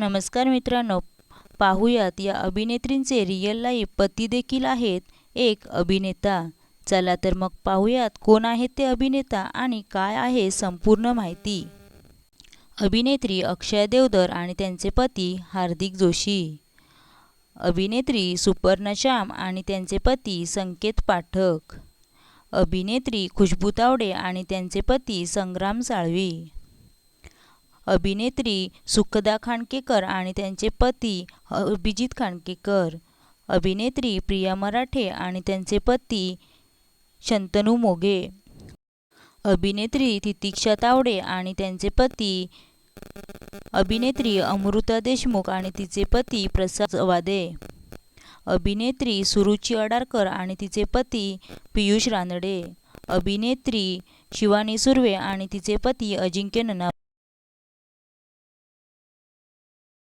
नमस्कार मित्रांनो पाहूयात या अभिनेत्रींचे रिअल लाईफ पती देखील आहेत एक अभिनेता. चला तर मग पाहूयात कोण आहेत ते अभिनेता आणि काय आहे संपूर्ण माहिती. अभिनेत्री अक्षय देवधर आणि त्यांचे पती हार्दिक जोशी. अभिनेत्री सुपर्णश्याम आणि त्यांचे पती संकेत पाठक. अभिनेत्री खुशबू तावडे आणि त्यांचे पती संग्राम साळवी. अभिनेत्री सुखदा खांडकेकर आणि त्यांचे पती अभिजित खांडकेकर. अभिनेत्री प्रिया मराठे आणि त्यांचे पती शंतनू मोघे. अभिनेत्री तितिक्षा तावडे आणि त्यांचे पती अभिनेत्री अमृता देशमुख आणि तिचे पती प्रसाद वादे. अभिनेत्री सुरुची अडारकर आणि तिचे पती पियुष रानडे. अभिनेत्री शिवानी सुर्वे आणि तिचे पती अजिंक्य नना